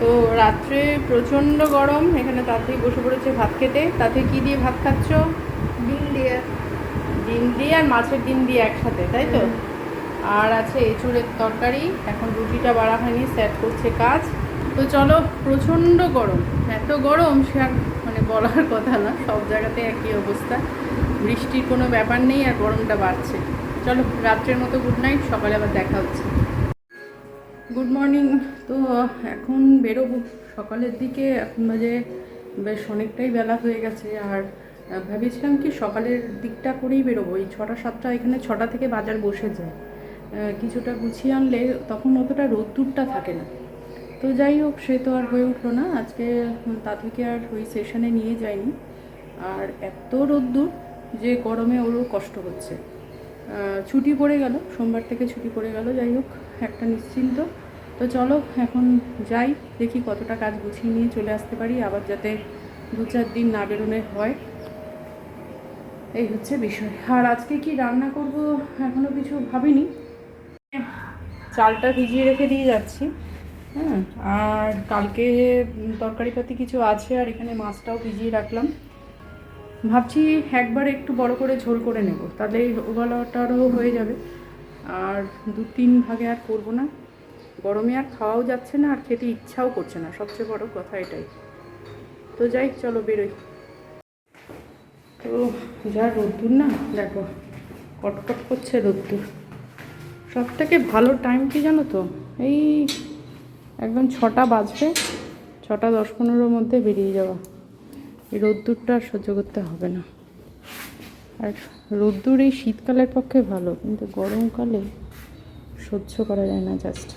তো রাত্রে প্রচণ্ড গরম এখানে তাতেই বসে পড়েছে ভাত খেতে। তাতে কি দিয়ে ভাত খাচ্ছ? ডিম দিয়ে। ডিম দিয়ে আর মাছের ডিম দিয়ে একসাথে তাই তো? আর আছে এঁচুড়ের তরকারি এখন রুটিটা বাড়া হয়নি সেট করছে কাজ। তো চলো প্রচণ্ড গরম এত গরম সে আর মানে বলার কথা না সব জায়গাতে একই অবস্থা। বৃষ্টির কোনো ব্যাপার নেই আর গরমটা বাড়ছে। চলো রাত্রের মতো গুড নাইট সকালে আবার দেখা হচ্ছে। গুড মর্নিং তো এখন বেরোবো। সকালের দিকে এখন বাজে বেশ অনেকটাই বেলা হয়ে গেছে। আর ভেবেছিলাম কি সকালের দিকটা করেই বেরোবো। এই ছটা সাতটা এখানে ছটা থেকে বাজার বসে যায়। কিছুটা গুছিয়ে আনলে তখন অতটা রোদ্দুরটা থাকে না। তো যাই হোক, সে তো আর হয়ে উঠল না। আজকে তা থেকে আর ওই সেশনে নিয়ে যায়নি আর এত রোদ্দুর যে গরমে ওরও কষ্ট হচ্ছে। ছুটি পড়ে গেল। সোমবার থেকে ছুটি পড়ে গেল। যাই হোক, একটা নিশ্চিন্ত তো চলো, এখন যাই, দেখি কতটা কাজ গুছিয়ে নিয়ে চলে আসতে পারি, আবার যাতে দু চার দিন না বেরোনে হয়। এই হচ্ছে বিষয়। আর আজকে কি রান্না করব এখনও কিছু ভাবিনি? চালটা ভিজিয়ে রেখে দিয়ে যাচ্ছি। হ্যাঁ আর কালকে তরকারিপাতি কিছু আছে, আর এখানে মাছটাও ভিজিয়ে রাখলাম। ভাবছি একবার একটু বড় করে ঝোল করে নেব, তাহলে ওগুলোটারও হয়ে যাবে। আর দু তিন ভাগে আর করব না। গরমে আর খাওয়াও যাচ্ছে না, আর খেতে ইচ্ছাও করছে না। সবচেয়ে বড় কথা এটাই। তো যাই, চলো বেরোই। তো যা রোদ্দুর না, দেখো, কটকট করছে রোদ্দুর। সব থেকে ভালো টাইম কি জানো তো? এই একদম ছটা বাজবে, ছটা দশ পনেরোর মধ্যে বেরিয়ে যাওয়া। এই রোদ্দুরটা আর সহ্য করতে হবে না। আর রোদ্দুর এই শীতকালের পক্ষে ভালো, কিন্তু গরমকালে সহ্য করা যায় না জাস্ট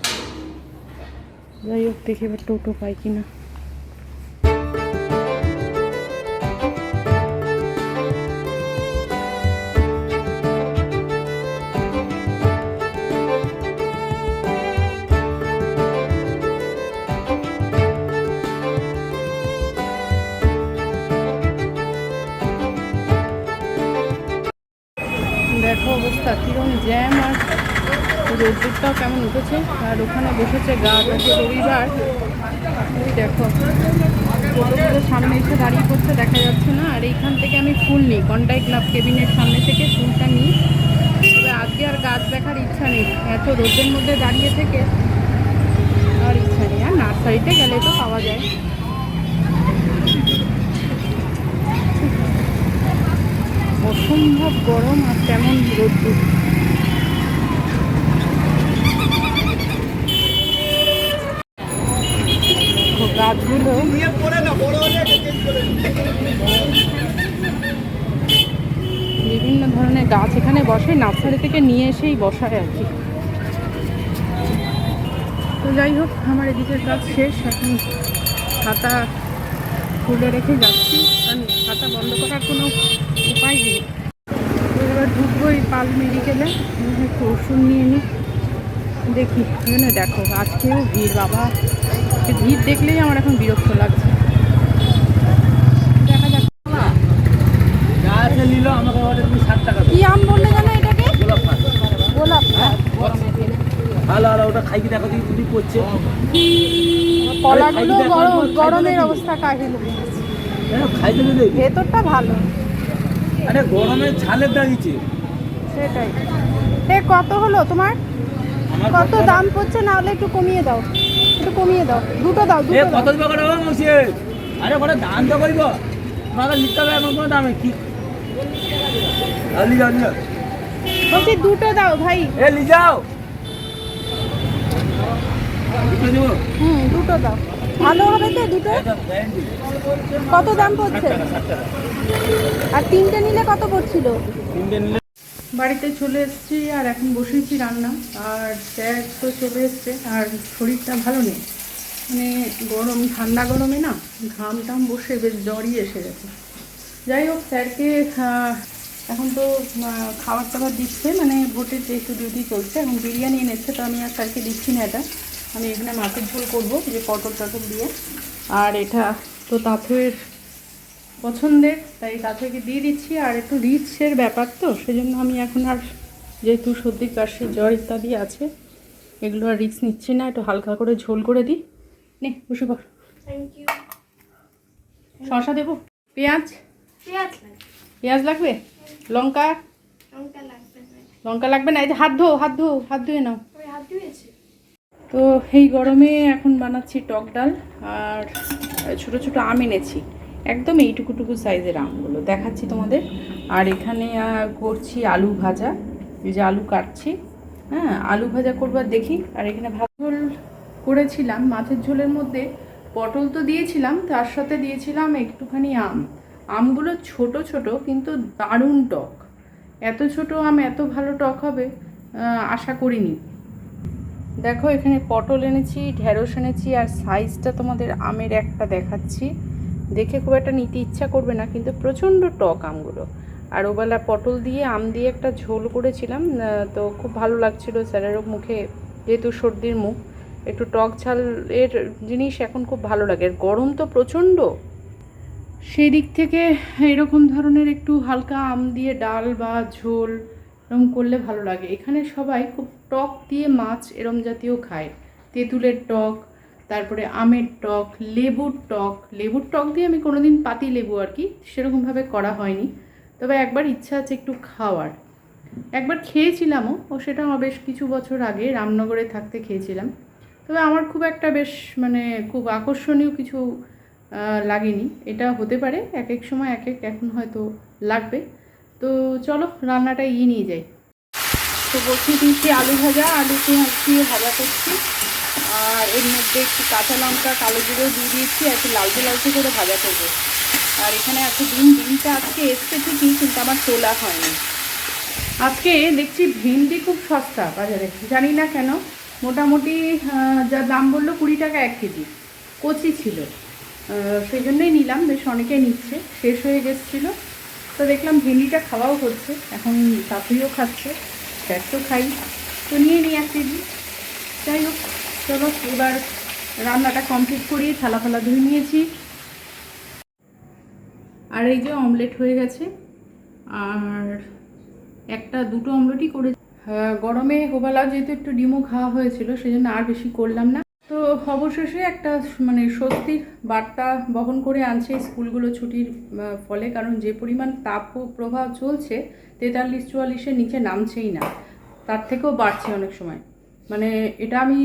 যাই হোক দেখে এবার টোটো পাই কিনা দেখো অবস্থা কিরম জ্যাম আর রোদ্দুরটাও কেমন উঠেছে? আর ওখানে বসেছে গাছ আছে রবিবার দেখো টোটোগুলো সামনে এসে দাঁড়িয়ে পড়ছে, দেখা যাচ্ছে না। আর এইখান থেকে আমি ফুল নিই কন্টাই ক্লাব কেবিনের সামনে থেকে ফুলটা নিই। তবে আজকে আর গাছ দেখার ইচ্ছা নেই। এত রোদের মধ্যে দাঁড়িয়ে থেকে আর ইচ্ছা নেই। আর নার্সারিতে গেলে তো পাওয়া যায়। অসম্ভব গরম আর তেমন রোদ্দুর দেখো, গাছগুলো বিভিন্ন ধরনের গাছ এখানে বসে, নার্সারি থেকে নিয়ে এসেই বসায় আর কি। তো যাই হোক, আমার এদিকের কাজ শেষ। এখন খাতা খুলে রেখে যাচ্ছি। কারণ খাতা বন্ধ করার কোনো উপায় নেই। এবার ঢুকবো এই পাল মেডিকেলে। একটু ওষুধ নিয়ে নিই। দেখি দেখো, আজকেও ভিড়, বাবা। ভিড় দেখলেই আমার এখন বিরক্ত লাগছে দেখা যাক গাছ নিল আমাকে ওটা তুমি ষাট টাকা কি আম বললে জানো এটাকে? গোলাপ ভালো ভালো ওটা খাই কি দেখো তুমি করছে। কলাগুলো গরম গরমের অবস্থা কাহিল। হ্যাঁ, খাইতে দিলে ভেতরটা ভালো। আরে গরমে ঝালের দাঁড়িয়েছে সেটাই। এ কত হলো তোমার? কত দাম পড়ছে? না হলে একটু কমিয়ে দাও। একটু কমিয়ে দাও। দুটো দাও দুটো কত দিবে করে? আরে ওটা দাম তো করিব। তোমাকে নিতে হবে এমন কোনো দামে। কি আলি যাও নিও বলছি দুটো দাও ভাই। এ লি যাও। দুটো হুম দুটো দাও। ভালো হবে তো দুটো? কত দাম পড়ছে? আর তিনটে নিলে কত পড়ছিল? বাড়িতে চলে এসেছি আর এখন বসেছি রান্না। আর স্যার তো চলে এসছে আর শরীরটা ভালো নেই। মানে গরম ঠান্ডা গরমে না ঘাম টাম বসে বেশ জ্বরই এসে গেছে। যাই হোক স্যারকে এখন তো খাবার টাবার দিচ্ছে মানে ভোটের যেহেতু ডিউটি চলছে এখন বিরিয়ানি এনেছে তো আমি আর স্যারকে দিচ্ছি না এটা। আমি এখানে মাছের ঝোল করব যে পটল টটল দিয়ে। আর এটা তো তাঁতের পছন্দের তাই তাদেরকে দিয়ে দিচ্ছি আর একটু রিচের ব্যাপার তো সেজন্য আমি এখন আর যেহেতু সর্দি কাশি জ্বর ইত্যাদি আছে এগুলো আর রিক্স নিচ্ছি না একটু হালকা করে ঝোল করে দিই। নে বসে ইউ শসা দেবো? পেঁয়াজ? পেঁয়াজ পেঁয়াজ লাগবে? লঙ্কা? লঙ্কা লাগবে না। লঙ্কা লাগবে না? এই যে হাত ধো হাত ধো হাত ধুয়ে নাও। তো এই গরমে এখন বানাচ্ছি টক ডাল আর ছোট ছোট আম এনেছি। একদম এইটুকুটুকু সাইজের আমগুলো। দেখাচ্ছি তোমাদের। আর এখানে করছি আলু ভাজা। এই যে আলু কাটছি। হ্যাঁ আলু ভাজা করবার দেখি। আর এখানে ভাত ঝোল করেছিলাম। মাছের ঝোলের মধ্যে পটল তো দিয়েছিলাম তার সাথে দিয়েছিলাম একটুখানি আম। আমগুলো ছোট ছোট, কিন্তু দারুণ টক। এত ছোট আম, এত ভালো টক হবে আশা করিনি। দেখো, এখানে পটল এনেছি, ঢেঁড়স এনেছি, আর সাইজটা তোমাদের আমের একটা দেখাচ্ছি। দেখে খুব একটা নিতে ইচ্ছা করবে না, কিন্তু প্রচণ্ড টক আমগুলো। আর ওবেলা পটল দিয়ে, আম দিয়ে একটা ঝোল করেছিলাম তো খুব ভালো লাগছিল স্যারেরও মুখে, যেহেতু সর্দির মুখ। একটু টক ঝালের জিনিস এখন খুব ভালো লাগে। আর গরম তো প্রচণ্ড। সেই দিক থেকে এরকম ধরনের একটু হালকা আম দিয়ে ডাল বা ঝোল এরকম করলে ভালো লাগে। এখানে সবাই খুব টক দিয়ে মাছ এরম জাতীয় খায়। তেঁতুলের টক, তারপরে আমের টক, লেবুর টক। লেবুর টক দিয়ে আমি কোনোদিন পাতি লেবু আর কি সেরকমভাবে করা হয়নি। তবে একবার ইচ্ছা আছে একটু খাওয়ার। একবার খেয়েছিলামও, ও সেটা বেশ কিছু বছর আগে রামনগরে থাকতে খেয়েছিলাম। তবে আমার খুব একটা বেশ মানে খুব আকর্ষণীয় কিছু লাগেনি। এটা হতে পারে এক এক সময় এক এক এখন হয়তো লাগবে। তো চলো, রান্নাটা ইয়ে নিয়ে যাই। তো বসিয়ে দিয়েছি আলু ভাজা, আলু পেঁয়াজ দিয়ে ভাজা করছি। আর এর মধ্যে একটু কাঁচা লঙ্কা, কালো জিরেও দিয়ে দিয়েছি, আর একটু লালচে লালচে করে ভাজা করব। আর এখানে আছে ডিম ডিমটা আজকে এসছে ঠিকই, কিন্তু আমার তোলা হয়নি। আজকে দেখছি ভেন্ডি খুব সস্তা বাজারে, জানি না কেন। মোটামুটি যা দাম বলল কুড়ি টাকা এক কেজি। কচি ছিল। সেই জন্যই নিলাম, বেশ অনেকেই নিচ্ছে, শেষ হয়ে গেছিল। তো দেখলাম ভেন্ডিটা খাওয়াও হচ্ছে, এখন শাশুড়িও খাচ্ছে স্যার তো খাই। তো নিয়ে নিই এক কেজি। যাই হোক, চলো, এবার রান্নাটা কমপ্লিট করি থালা ফালা ধুয়ে নিয়েছি। আর এই যে অমলেট হয়ে গেছে, আর একটা, দুটো অমলেটই করে গরমে হোবালা যেহেতু একটু ডিমও খাওয়া হয়েছিল সেই জন্য আর বেশি করলাম না। তো অবশেষে একটা মানে স্বস্তির বার্তা বহন করে আনছে স্কুলগুলো ছুটির ফলে। কারণ যে পরিমাণ তাপ প্রভাব চলছে, তেতাল্লিশ চুয়াল্লিশের নিচে নামছেই না। তার থেকেও বাড়ছে অনেক সময়। মানে এটা আমি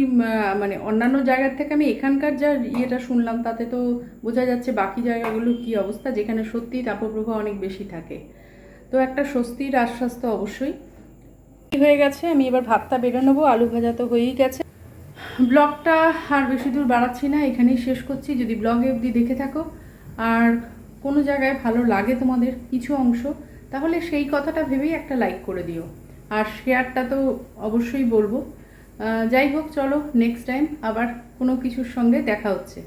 মানে অন্যান্য জায়গার থেকে আমি এখানকার যা ইয়েটা শুনলাম, তাতে তো বোঝা যাচ্ছে বাকি জায়গাগুলোর কী অবস্থা, যেখানে সত্যি তাপপ্রবাহ অনেক বেশি থাকে। তো একটা স্বস্তির আশ্বাস তো অবশ্যই। হয়ে গেছে, আমি এবার ভাতটা বেড়ে নেব, আলু ভাজা তো হয়েই গেছে। ব্লগটা আর বেশি দূর বাড়াচ্ছি না, এখানেই শেষ করছি। যদি ব্লগে অবধি দেখে থাকো, আর কোনো জায়গায় ভালো লাগে তোমাদের কিছু অংশ, তাহলে সেই কথাটা ভেবেই একটা লাইক করে দিও। আর শেয়ারটা তো অবশ্যই বলব। যাই হোক, চলো নেক্সট টাইম আবার কোনো কিছুর সঙ্গে দেখা হচ্ছে।